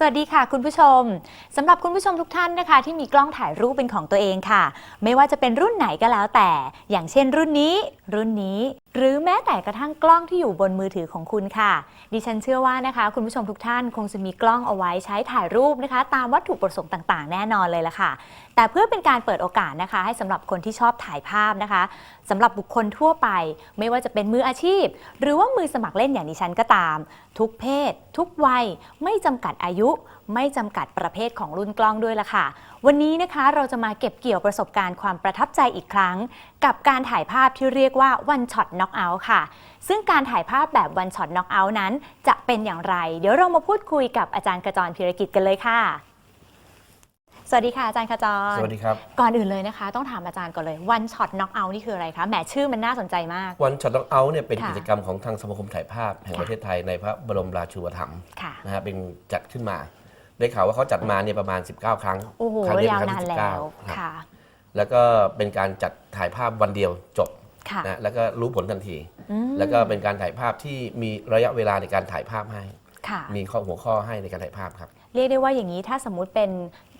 สวัสดีค่ะคุณผู้ชมสำหรับคุณผู้ชมทุกท่านนะคะ ที่มีกล้องถ่ายรูปเป็นของตัวเองค่ะ ไม่ว่าจะเป็นรุ่นไหนก็แล้วแต่ อย่างเช่นรุ่นนี้ รุ่นนี้ หรือแม้แต่กระทั่งกล้องที่อยู่บนมือถือของคุณค่ะ ดิฉันเชื่อว่านะคะ คุณผู้ชมทุกท่านคงจะมีกล้องเอาไว้ใช้ถ่ายรูปนะคะ ตามวัตถุประสงค์ต่างๆ แน่นอนเลยละค่ะ แต่เพื่อเป็นการเปิดโอกาสนะคะ ให้สำหรับคนที่ชอบถ่ายภาพนะคะสำหรับบุคคลทั่วไป ไม่ว่าจะเป็นมืออาชีพ หรือว่ามือสมัครเล่นอย่างดิฉันก็ตาม ทุกเพศ ทุกวัย ไม่จำกัดอายุ ไม่จำกัดประเภทของรุ่นกล้องด้วยละค่ะวันนี้นะคะเราจะมาเก็บเกี่ยวประสบการณ์ความประทับใจอีกครั้ง กับการถ่ายภาพที่เรียกว่า one shot knock out ค่ะ ซึ่งการถ่ายภาพแบบ one shot knock out นั้น จะเป็นอย่างไร เดี๋ยวเรามาพูดคุยกับอาจารย์กระจรพิรกิจกันเลยค่ะ สวัสดีค่ะอาจารย์ขจรสวัสดีครับ ก่อนอื่นเลยนะคะ ต้องถามอาจารย์ก่อนเลย one shot knock out นี่คืออะไรคะแหมชื่อมันน่าสนใจมาก วันช็อต o องเอาเนี่ยเป็นค่ะกิจกรรมของทางสมาคมถ่ายภาพแห่งค่ะ ประเทศไทยในพระบรมราชูปถัมภ์ค่ะ นะฮะเป็นจัดขึ้นมา ได้ข่าวว่าเขาจัดมาเนี่ยประมาณ 19 ครั้งโอ้โหครั้งนี้ยาวเป็นครั้นางนที่แล้ว19ครับค่ะ แล้วก็เป็นการจัดถ่ายภาพวันเดียวจบค่ะนะแล้วก็รู้ผลทันทีอืมแล้วก็เป็นการถ่ายภาพที่มีระยะเวลาในการถ่ายภาพให้ค่ะมีข้อหัวข้อให้ในการถ่ายภาพครับ เรียกได้ว่าอย่างนี้ถ้าสมมุติเป็น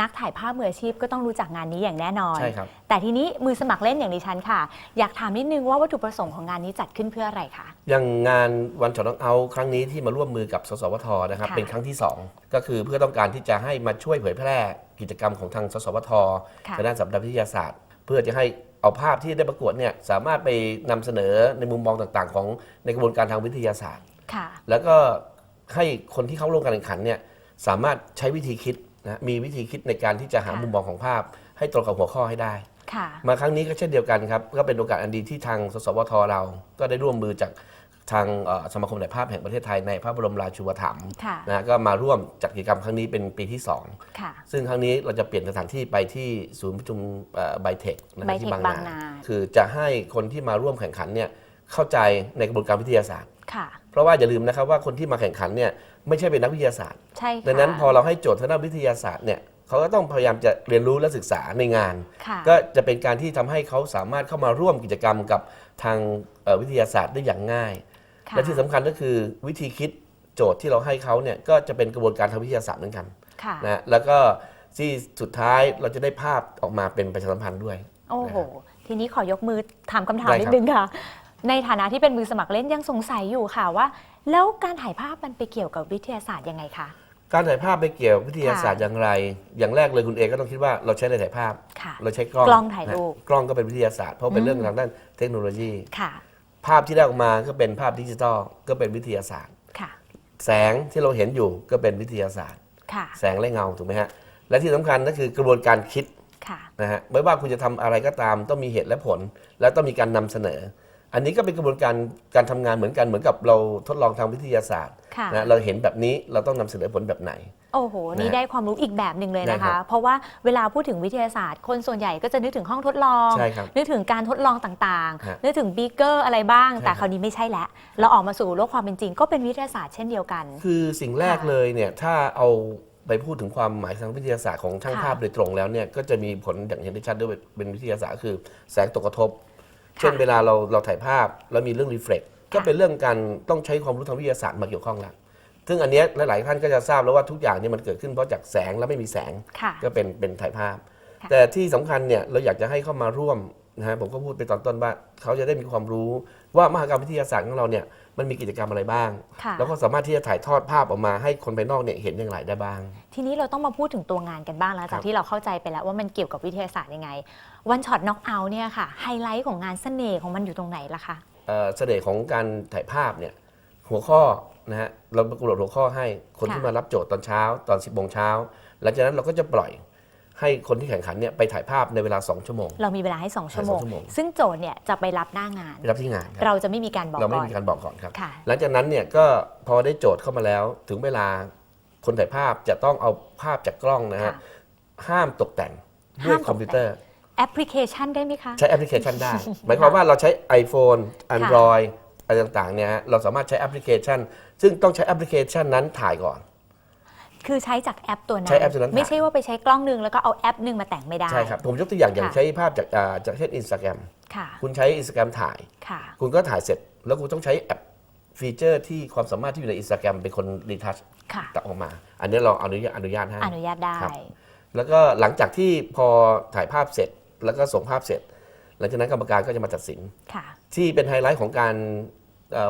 นักถ่ายภาพมืออาชีพก็ต้องรู้จักงานนี้อย่างแน่นอน ใช่ครับ แต่ทีนี้มือสมัครเล่นอย่างดิฉันค่ะ อยากถามนิดนึงว่าวัตถุประสงค์ของงานนี้จัดขึ้นเพื่ออะไรคะ อย่างงานวันช็อต o องเอาครั้งนี้ที่มาร่วมมือกับสสวทนะครับค่ะเป็นครั้งที่ 2 ก็คือเพื่อต้องการที่จะให้มาช่วยเผยแพร่กิจกรรมของทางสสวทค่ะ ทางด้านสัปดาห์วิทยาศาสตร์ เพื่อจะให้เอาภาพที่ได้ประกวดเนี่ยสามารถไปนำเสนอในมุมมองต่างๆ ของในกระบวนการทางวิทยาศาสตร์ ค่ะ แล้วก็ให้คนที่เข้าร่วมการแข่งขันเนี่ย สามารถใช้วิธีคิดนะมีวิธีคิดในการที่จะหาค่ะมุมมองของภาพ ให้ตรงกับหัวข้อให้ได้ ค่ะ มาครั้งนี้ก็เช่นเดียวกันครับก็เป็นโอกาสอันดีที่ทางสสวทเรา ก็ได้ร่วมมือจากทางเอ่อสมาคมถ่ายภาพแห่งประเทศไทยในพระบรมราชูปถัมภ์ค่ะ นะก็มาร่วมจัดกิจกรรมครั้งนี้เป็นปีที่ 2 ค่ะ ซึ่งครั้งนี้เราจะเปลี่ยนสถานที่ไปที่ศูนย์ประชุมไบเทคนะครั Bytech ที่บางบางนา นา คือจะให้คนที่มาร่วมแข่งขันเนี่ยเข้าใจในกระบวนการวิทยาศาสตร์ ค่ะ เพราะว่าอย่าลืมนะครับว่าคนที่มาแข่งขันเนี่ยไม่ใช่เป็นนักวิทยาศาสตร์ ใช่ค่ะ ดังนั้นพอเราให้โจทย์ทางด้านวิทยาศาสตร์เนี่ยเขาก็ต้องพยายามจะเรียนรู้และศึกษาในงาน ค่ะ ก็จะเป็นการที่ทำให้เขาสามารถเข้ามาร่วมกิจกรรมกับทางเอ่อวิทยาศาสตร์ได้อย่างง่าย ค่ะและที่สำคัญก็คือวิธีคิดโจทย์ที่เราให้เขาเนี่ยก็จะเป็นกระบวนการทางวิทยาศาสตร์เหมือนกันค่ะนะแล้วก็ที่สุดท้ายเราจะได้ภาพออกมาเป็นประชาสัมพันธ์ด้วย โอ้โห ทีนี้ขอยกมือถามคำถามได้นิดครับ นึงค่ะ ในฐานะที่เป็นมือสมัครเล่นยังสงสัยอยู่ค่ะว่า แล้วการถ่ายภาพมันไปเกี่ยวกับวิทยาศาสตร์ยังไงคะ การถ่ายภาพไปเกี่ยววิทยาศาสตร์ค่ะอย่างไร อย่างแรกเลยคุณเอก็ต้องคิดว่าเราใช้ในถ่ายภาพ ค่ะเราใช้กล้องกล้องถ่ายรูป นะกล้องก็เป็นวิทยาศาสตร์เพราะเป็นเรื่องทางด้านเทคโนโลยี ค่ะ ภาพที่ได้ออกมาก็เป็นภาพดิจิทัลก็เป็นวิทยาศาสตร์ ค่ะ แสงที่เราเห็นอยู่ก็เป็นวิทยาศาสตร์ ค่ะ แสงและเงาถูกไหมฮะและที่สำคัญก็คือกระบวนการคิดค่ะ นะฮะไม่ว่าคุณจะทำอะไรก็ตามต้องมีเหตุและผล และต้องมีการนำเสนอ อันนี้ก็เป็นกระบวนการการทำงานเหมือนกันเหมือนกับเราทดลองทางวิทยาศาสตร์ค่ะ นะเราเห็นแบบนี้เราต้องนำเสนอผลแบบไหน โอ้โห นี่นะได้ความรู้อีกแบบหนึ่งเลยได้นะครัคะ บเพราะว่าเวลาพูดถึงวิทยาศาสตร์ คนส่วนใหญ่ก็จะนึกถึงห้องทดลอง ใช่ครับนึกถึงการทดลองต่างฮะๆ นึกถึงบีเกอร์อะไรบ้าง ใช่แต่ครับ คราวนี้ไม่ใช่แล้ว เราออกมาสู่โลกความเป็นจริง ก็เป็นวิทยาศาสตร์เช่นเดียวกัน คือสิ่งแรกค่ะเลยเนี่ยถ้าเอาไปพูดถึงความหมายทางวิทยาศาสตร์ของช่างค่ะ ภาพโดยตรงแล้วเนี่ยก็จะมีผลอย่างเห็นได้ชัดด้วยเป็นวิทยาศาสตร์คือแสงตกกระทบ เช่นเวลาเราเราถ่ายภาพแล้วมีเรื่องรีเฟล็กก็เป็นเรื่องการต้องใช้ความรู้ทางวิทยาศาสตร์มาเกี่ยวข้องแล้วซึ่งอันเนี้ยหลาย ๆ ท่านก็จะทราบแล้วว่าทุกอย่างเนี่ยมันเกิดขึ้นเพราะจากแสงและไม่มีแสงค่ะก็เป็นเป็นถ่ายภาพค่ะแต่ที่สำคัญเนี่ยเราอยากจะให้เข้ามาร่วมนะฮะผมก็พูดไปตอนต้นว่าเขาจะได้มีความรู้ว่ามหากรรมวิทยาศาสตร์ของเราเนี่ย มันมีกิจกรรมอะไรบ้าง ค่ะ แล้วก็สามารถที่จะถ่ายทอดภาพออกมาให้คนภายนอกเนี่ยเห็นอย่างไรได้บ้าง ทีนี้เราต้องมาพูดถึงตัวงานกันบ้างแล้วครัจากบที่เราเข้าใจไปแล้วว่ามันเกี่ยวกับวิทยาศาสตร์ยังไง วันช็อตน็อกเอาท์เนี่ยค่ะไฮไลท์ของงานเสน่ห์ของมันอยู่ตรงไหนล่ะคะ เอ่อเสน่ห์ของการถ่ายภาพเนี่ยหัวข้อนะฮะเรากำหนดหัวข้อให้คนค่ะ ที่มารับโจทย์ตอนเช้าตอน 10บโมงเช้าหลังจากนั้นเราก็จะปล่อย ให้คนที่แข่งขันเนี่ยไปถ่ายภาพในเวลา 2 ชั่วโมง เรามีเวลาให้ 2 ชั่วโมงสองชั่วโมงซึ่งโจทย์เนี่ยจะไปรับหน้างานไปรับที่งานครับเราจะไม่มีการบอกเราไม่ก่อนมีการบอกก่อนครับค่ะหลังจากนั้นเนี่ยก็พอได้โจทย์เข้ามาแล้ว ถึงเวลาคนถ่ายภาพจะต้องเอาภาพจากกล้องนะฮะค่ะห้ามตกแต่งด้วยห้ามตกแต่งคอมพิวเตอร์ แอปพลิเคชันได้ไหมคะ ใช้แอปพลิเคชันได้ หมายความว่าเราใช้ iPhone Android อะไรต่างๆเนี่ยฮะเราสามารถใช้แอปพลิเคชัน ซึ่งต้องใช้แอปพลิเคชันนั้นถ่ายก่อน คือใช้จากแอปตัวนั้น ใช้แอปตัวนั้น ไม่ใช่ว่าไปใช้กล้องหนึงแล้วก็เอาแอปหนึงมาแต่งไม่ได้ ใช่ครับ ผมยกตัวอย่างอย่างค่ะใช้ภาพจากอ่าจากเช่นอินสตาแกรมค่ะคุณใช้อินสตาแกรมถ่ายค่ะคุณก็ถ่ายเสร็จ แล้วคุณต้องใช้แอปฟีเจอร์ที่ความสามารถที่อยู่ในอินสตาแกรมเป็นคนรีทัชค่ะตัดออกมา อันนี้เราอนุญาตอนุญาตให้ อนุญาตได้ครับแล้วก็หลังจากที่พอถ่ายภาพเสร็จ แล้วก็ส่งภาพเสร็จ หลังจากนั้นกรรมการก็จะมาตัดสินค่ะที่เป็นไฮไลท์ของการ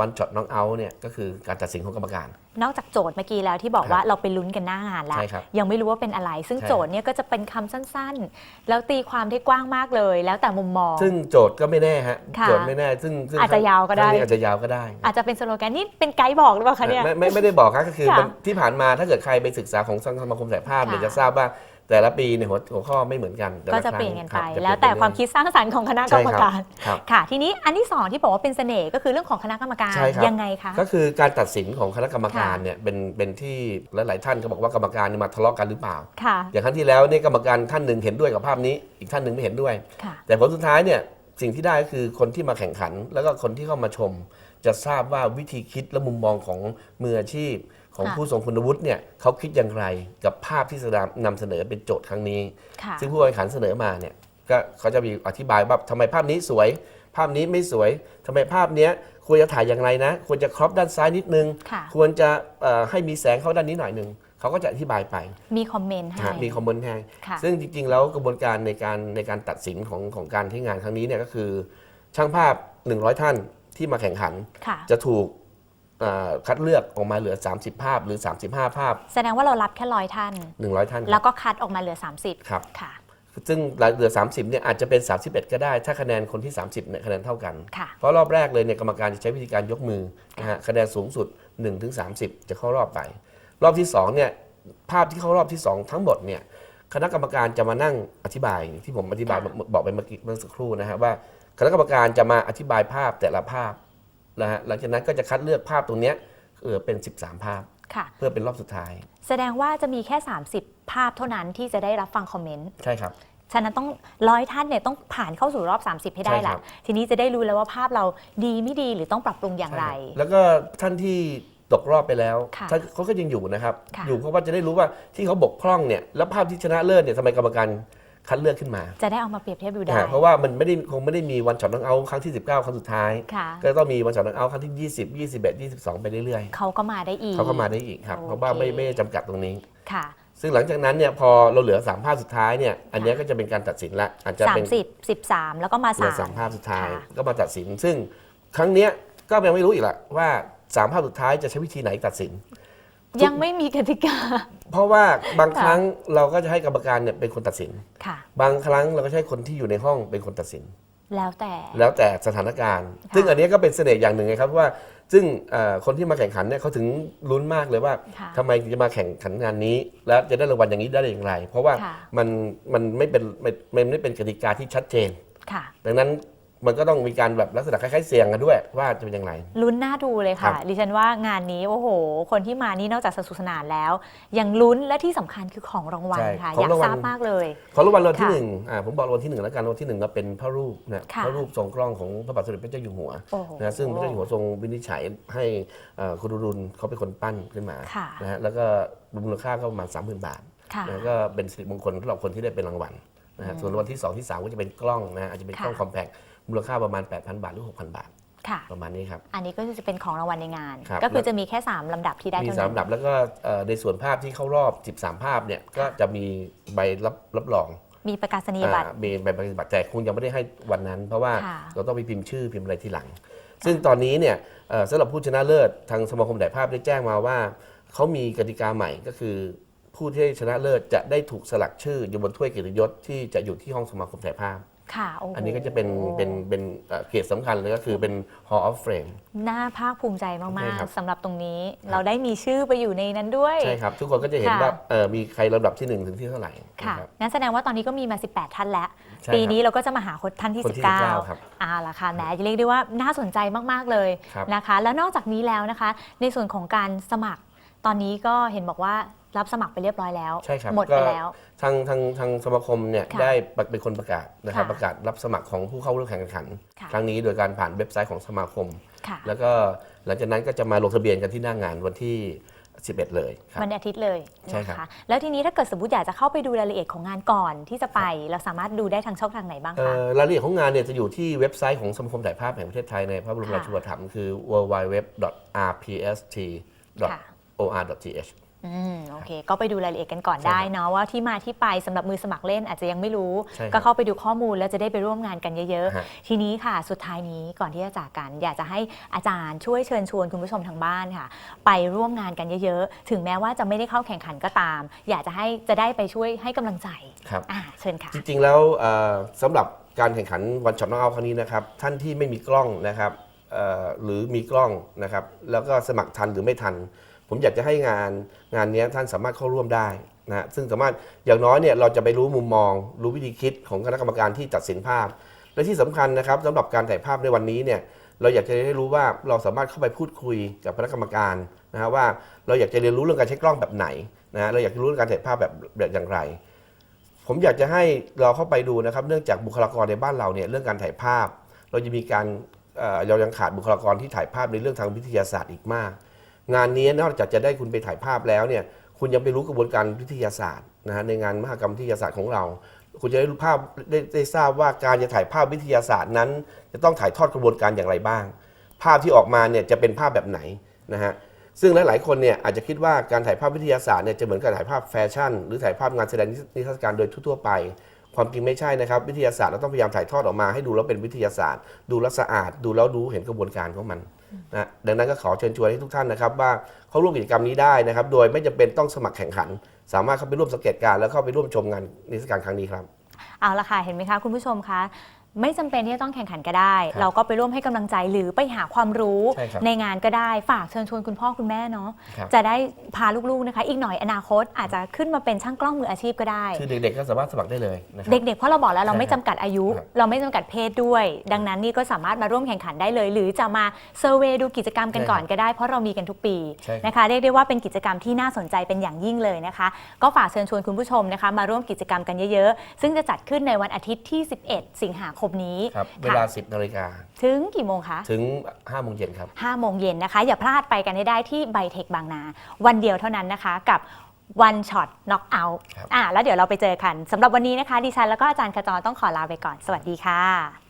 วันช็อตน้องเอาเนี่ยก็คือการตัดสินของกรรมการ นอกจากโจทย์เมื่อกี้แล้วที่บอกครับว่าเราไปลุ้นกันหน้างานแล้ว ใช่ครับยังไม่รู้ว่าเป็นอะไร ซึ่งใช่ โจทย์เนี่ยก็จะเป็นคำสั้นๆ แล้วตีความได้กว้างมากเลย แล้วแต่มุมมอง ซึ่งโจทย์ก็ไม่แน่ฮะค่ะโจทย์ไม่แน่ ซึ่งซึ่งอาจจะยาวก็ได้ ครั้งนี้อาจจะยาวก็ได้ อาจจะเป็นสโลแกนนี่เป็นไกด์บอกหรือเปล่าคะเนี่ย ไม่ไม่ไม่ได้บอกครับก็คือค่ะมันที่ผ่านมาถ้าเกิดใครไปศึกษาของสมาคมสายภาพเนี่ยค่ะจะทราบว่า แต่ละปีเนี่ยหัวหัวข้อไม่เหมือนกันแต่ก็ละจะครั้งเปลี่ยนกันคไปรับจะแล้วเปแต่ยนความคิดสร้างสรรค์ของคณะกรรมการครับค่ะ ทีนี้อันที่สองที่บอกว่าเป็นเสน่ห์ก็คือเรื่องของคณะกรรมการใช่ครับยังไงคะก็คือการตัดสินของคณะกรรมการค่ะเนี่ยเป็นเป็นที่หลายๆท่านก็บอกว่ากรรมการเนี่ยมาทะเลาะกันหรือเปล่าค่ะอย่างครั้งที่แล้วเนี่ยกรรมการท่านหนึ่งเห็นด้วยกับภาพนี้ อีกท่านหนึ่งไม่เห็นด้วยค่ะแต่ผลสุดท้ายเนี่ยสิ่งที่ได้ก็คือคนที่มาแข่งขัน แล้วก็คนที่เข้ามาชม จะทราบว่าวิธีคิดและมุมมองของมืออาชีพ ของค่ะผู้ทรงคุณวุฒิเนี่ยเขาคิดอย่างไรกับภาพที่แสดงนำเสนอเป็นโจทย์ครั้งนี้ค่ะซึ่งผู้แข่งขันเสนอมาเนี่ยก็เขาจะมีอธิบายว่าทำไมภาพนี้สวย ภาพนี้ไม่สวยทำไมภาพเนี้ยควรจะถ่ายอย่างไรนะ ควรจะครอปด้านซ้ายนิดนึงค่ะควรจะเอ่อให้มีแสงเข้าด้านนี้หน่อยหนึ่งเขาก็จะอธิบายไป มีคอมเมนต์ให้นะฮะมีคอมเมนต์ให้ค่ะซึ่งจริง ๆ แล้วกระบวนการในการในการตัดสินของของการที่งานครั้งนี้เนี่ยก็คือ ช่างภาพ 100 ท่านที่มาแข่งขันค่ะจะถูกเอ่อ คัดเลือกออกมาเหลือ 30 ภาพหรือ 35 ภาพ แสดงว่าเรารับแค่ร้อยท่าน 100 ท่านแล้วก็คัดออกมาเหลือ 30 ครับค่ะ ซึ่งเหลือ 30เนี่ยอาจจะเป็น 31 ก็ได้ ถ้าคะแนนคนที่ 30เนี่ยคะแนนเท่ากันค่ะเพราะรอบแรกเลยเนี่ยกรรมการจะใช้วิธีการยกมือนะฮะคะแนนสูงสุด1ถึง30 จะเข้ารอบไป รอบที่2เนี่ยภาพที่เข้ารอบที่ 2 ทั้งหมดเนี่ยคณะกรรมการจะมานั่งอธิบายที่ผมอธิบายค่ะบอกไปเมื่อกี้เมื่อสักครู่นะฮะว่า คณะกรรมการจะมาอธิบายภาพแต่ละภาพ นะฮะหลังจากนั้นก็จะคัดเลือกภาพตรงเนี้ยเออเป็น 13 ภาพ ค่ะ เพื่อเป็นรอบสุดท้าย แสดงว่าจะมีแค่ 30 ภาพเท่านั้นที่จะได้รับฟังคอมเมนต์ ใช่ครับ ฉะนั้นต้องร้อยท่านเนี่ยต้องผ่านเข้าสู่รอบ 30 ให้ได้ใช่ละครับทีนี้จะได้รู้แล้วว่าภาพเราดีไม่ดีหรือต้องปรับปรุงอย่างไรใช่คบแล้วก็ท่านที่ตกรอบไปแล้วค่ะท่านเขาก็ยังอยู่นะครับ ค่ะ อยู่เพราะว่าจะได้รู้ว่าที่เขาบกพร่องเนี่ยแล้วภาพที่ชนะเลิศเนี่ยทำไมกรรมการ คัดเลือกขึ้นมา จะได้เอามาเปรียบเทียบดูได้อ่าเพราะว่ามันไม่ได้คงไม่ได้มีวันช็อตน้องเอาท์ครั้งที่ 19 ครั้งสุดท้ายค่ะก็ต้องมีวันช็อตน้องเอาท์ครั้งที่ 20 21 22 ไปเรื่อยเขาก็มาได้อีๆกเขาก็มาได้อีกครับโอเคเพราะว่าไม่ไม่ได้จำกัดตรงนี้ค่ะซึ่งหลังจากนั้นเนี่ยพอเราเหลือ 3 ภาพสุดท้ายเนี่ยอันเนี้ยก็จะเป็นการตัดสินละอาจจะเป็น30 13 แล้วก็มาเหลือ3สามภาพสุดท้ายค่ะก็มาตัดสิน ซึ่งครั้งเนี้ยก็ยังไม่รู้อีกละว่าสามภาพสุดท้ายจะใช้วิธีไหนตัดสิน ยังไม่มีกติกา เพราะว่าบางค่ะครั้งเราก็จะให้กรรมการเนี่ยเป็นคนตัดสิน ค่ะ บางครั้งเราก็จะให้คนที่อยู่ในห้องเป็นคนตัดสิน แล้วแต่ แล้วแต่สถานการณ์ค่ะซึ่งอันนี้ก็เป็นเสน่ห์อย่างหนึ่งไงครับว่า ซึ่งเอ่อคนที่มาแข่งขันเนี่ยเขาถึงลุ้นมากเลยว่าค่ะทำไมจะมาแข่งขันงานนี้ แล้วจะได้รางวัลอย่างนี้ได้อย่างไร เพราะว่าค่ะมันมันไม่เป็นไม่มันไม่เป็นกติกาที่ชัดเจนค่ะดังนั้น มันก็ต้องมีการแบบลักษณะคล้ายๆเสียงกันด้วย ว่าจะเป็นอย่างไร ลุ้นน่าดูเลยครัค่ะบดิฉันว่างานนี้โอ้โห คนที่มานี่นอกจากสนุกสนานแล้ว ยังลุ้นและที่สำคัญคือของรางวัลใช่ค่ะ ขอองยากรางวัล ทราบมากเลย ขอรางวัลรางวัลที่ค่ะหนึ่งอ่าผมบอกรางวัลที่หนึ่งแล้วกันรางวัลที่หนึ่งก็เป็นพระรูปนะค่ะ พระรูปทรงกล้องของพระบาทสมเด็จพระเจ้าอยู่หัวโอ้โห นะซึ่งพระเจ้าอยู่หัวทรงวินิจฉัยให้เอ่อคุณรุนเขาเป็นคนปั้นขึ้นมาค่ะ นะฮะแล้วก็มูลค่าก็ประมาณ30,000 บาท ค่ะ นะก็เป็นสิริมงคลสำหรับคนที่ได้เป็นรางวัลนะฮะส่วนรางวัลที่ 2 ที่ 3 ก็จะเป็นกล้องนะฮะอาจจะเป็นกล้องค่ะ คอมแพค มูลค่าประมาณ 8,000 บาทหรือ 6,000 บาท ค่ะ ประมาณนี้ครับ อันนี้ก็จะเป็นของรางวัลในงาน ครับ ก็คือจะมีแค่ 3 ลำดับที่ได้มีเท่าสามนั้นลำดับแล้วก็เอ่อในส่วนภาพที่เข้ารอบ 13 ภาพเนี่ยก็จะมีใบรับรับรองมีประกาศนียบัตร อ่ามีใบปฏิบัติแต่คงยังไม่ได้ให้วันนั้น เพราะว่าค่ะ เราต้องไปพิมพ์ชื่อพิมพ์อะไรทีหลัง ซึ่งตอนนี้เนี่ยเอ่อสำหรับผู้ชนะเลิศทางสมาคมถ่ายภาพได้แจ้งมาว่าเขามีกติกาใหม่ก็คือผู้ที่ชนะเลิศจะได้ถูกสลักชื่ออยู่บนถ้วยเกียรติยศที่จะอยู่ที่ห้องสมาคมถ่ายภาพ ค่ะโอ้โหอันนี้ก็จะเป็นเป็นเป็นเอ่อเกียรติสำคัญเลยก็คือเป็น Hall of Fame น่าภาคภูมิใจมาใช่กครับ ๆสำหรับตรงนี้ เราได้มีชื่อไปอยู่ในนั้นด้วย ใช่ครับ ทุกคนก็จะเห็นค่ะ ว่าเอ่อมีใครลำดับที่1ถึงที่เท่าไหร่ค่ะ นะครับ งั้นแสดงว่าตอนนี้ก็มีมา 18 ท่านแล้ว ใช่ปีครับนี้เราก็จะมาหาคนท่านที่ คนที่19 19ครับอ่าละค่ะแหมเรียกได้ว่าน่าสนใจมาก ๆ เลยครับ นะคะ แล้วนอกจากนี้แล้วนะคะ ในส่วนของการสมัคร ตอนนี้ก็เห็นบอกว่า รับสมัครไปเรียบร้อยแล้ว ใช่ครับหมดก็ไปแล้วทางทางทางสมาคมเนี่ยค่ะได้เป็นคนประกาศนะครับค่ะประกาศรับสมัครของผู้เข้าร่วมแข่งขัน ค่ะ ครั้งนี้โดยการผ่านเว็บไซต์ของสมาคม ค่ะ แล้วก็หลังจากนั้นก็จะมาลงทะเบียนกันที่หน้างานวันที่ 11 เลยครับ วันอาทิตย์เลยใช่ครับนะคะแล้วทีนี้ถ้าเกิดสมมติอยากจะเข้าไปดูรายละเอียดของงานก่อนที่จะไป เราสามารถดูได้ทางช่องทางไหนบ้างเอ่คะ อรายละเอียดของงานเนี่ยจะอยู่ที่เว็บไซต์ของสมาคมถ่ายภาพแห่งประเทศไทยในพระบรมค่ะ ราชูปถัมภ์คือ www.rpst.or.th อืมโอเค ก็ไปดูรายละเอียดกันก่อนใช่ครับได้เนาะว่าที่มาที่ไปสำหรับมือสมัครเล่นอาจจะยังไม่รู้ ใช่ครับก็เข้าไปดูข้อมูลแล้วจะได้ไปร่วมงานกันเยอะฮะ ๆ ทีนี้ค่ะ สุดท้ายนี้ก่อนที่จะจากกัน อยากจะให้อาจารย์ช่วยเชิญชวนคุณผู้ชมทางบ้านค่ะ ไปร่วมงานกันเยอะๆ ถึงแม้ว่าจะไม่ได้เข้าแข่งขันก็ตาม อยากจะให้จะได้ไปช่วยให้กำลังใจครับ อ่าเชิญค่ะ จริงๆ แล้วเอ่อสำหรับการแข่งขันวันช็อตน้องเอาครั้งนี้นะครับ ท่านที่ไม่มีกล้องนะครับเอ่อหรือมีกล้องนะครับ แล้วก็สมัครทันหรือไม่ทัน ผมอยากจะให้งานงานนี้ท่านสามารถเข้าร่วมได้นะฮะซึ่งสามารถอย่างน้อยเนี่ยเราจะไปรู้มุมมอง รู้วิธีคิดของคณะกรรมการที่ตัดสินภาพ และที่สำคัญนะครับสำหรับการถ่ายภาพในวันนี้เนี่ยเราอยากจะให้รู้ว่าเราสามารถเข้าไปพูดคุยกับคณะกรรมการนะฮะว่าเราอยากจะเรียนรู้เรื่องการใช้กล้องแบบไหนนะเราอยากจะรู้เรื่องการถ่ายภาพแบบแบบอย่างไร ผมอยากจะให้เราเข้าไปดูนะครับ เนื่องจากบุคลากรในบ้านเราเนี่ยเรื่องการถ่ายภาพ เราจะมีการเรายังขาดบุคลากรที่ถ่ายภาพในเรื่องทางวิทยาศาสตร์อีกมาก งานนี้นอกจากจะได้คุณไปถ่ายภาพแล้วเนี่ยคุณยังไปรู้กระบวนการวิทยาศาสตร์นะฮะในงานมหกรรมวิทยาศาสตร์ของเรา คุณจะได้รู้ภาพได้ได้ทราบว่าการจะถ่ายภาพวิทยาศาสตร์นั้น จะต้องถ่ายทอดกระบวนการอย่างไรบ้าง ภาพที่ออกมาเนี่ยจะเป็นภาพแบบไหนนะฮะซึ่งหลายๆคนเนี่ยอาจจะคิดว่าการถ่ายภาพวิทยาศาสตร์เนี่ยจะเหมือนกับถ่ายภาพแฟชั่น หรือถ่ายภาพงานแสดงนิทรรศการโดยทั่วๆไป ความจริงไม่ใช่นะครับ วิทยาศาสตร์เราต้องพยายามถ่ายทอดออกมาให้ดูแล้วเป็นวิทยาศาสตร์ ดูแล้วสะอาด ดูแล้วรู้เห็นกระบวนการของมัน นะดังนั้นก็ขอเชิญชวนให้ทุกท่านนะครับว่าเข้าร่วมกิจกรรมนี้ได้นะครับ โดยไม่จำเป็นต้องสมัครแข่งขัน สามารถเข้าไปร่วมสังเกตการณ์แล้วเข้าไปร่วมชมงานนิทรรศการครั้งนี้ครับ เอาละค่ะ เห็นไหมคะคุณผู้ชมคะ ไม่จำเป็นที่จะต้องแข่งขันก็ได้ ครับเราก็ไปร่วมให้กำลังใจหรือไปหาความรู้ใช่ครับงานก็ได้ฝากเชิญชวนคุณพ่อคุณแม่เนาะครับ จะได้พาลูกๆนะคะ อีกหน่อยอนาคตอาจจะขึ้นมาเป็นช่างกล้องมืออาชีพก็ได้ คือเด็กๆก็สามารถสมัครได้เลยนะครับ เด็กๆ เพราะเราบอกแล้วเราใช่ไม่จำกัดอายุ ครับ เราไม่จำกัดเพศด้วย ดังนั้นนี่ก็สามารถมาร่วมแข่งขันได้เลย หรือจะมาเซอร์เวยดูกิจกรรมกันใช่ครับก่อนก็ได้เพราะเรามีกันทุกปีใช่ครับ นะคะเรียกได้ว่าเป็นกิจกรรมที่น่าสนใจเป็นอย่างยิ่งเลยนะคะ ก็ฝากเชิญชวนคุณผู้ชมนะคะ มาร่วมกิจกรรมกันเยอะๆ ซึ่งจะจัดขึ้นในวันอาทิตย์ที่ 11 สิงหาคมนี้ครับเวลา 10นาฬิกาถึงกี่โมงคะถึง5โมงเย็นครับ5โมงเย็นนะคะ อย่าพลาดไปกันให้ได้ที่ไบเทคบางนา วันเดียวเท่านั้นนะคะกับวันช็อตน็อกเอาท์อ่าแล้วเดี๋ยวเราไปเจอกันสำหรับวันนี้นะคะดิฉันแล้วก็อาจารย์ขจรต้องขอลาไปก่อน สวัสดีค่ะ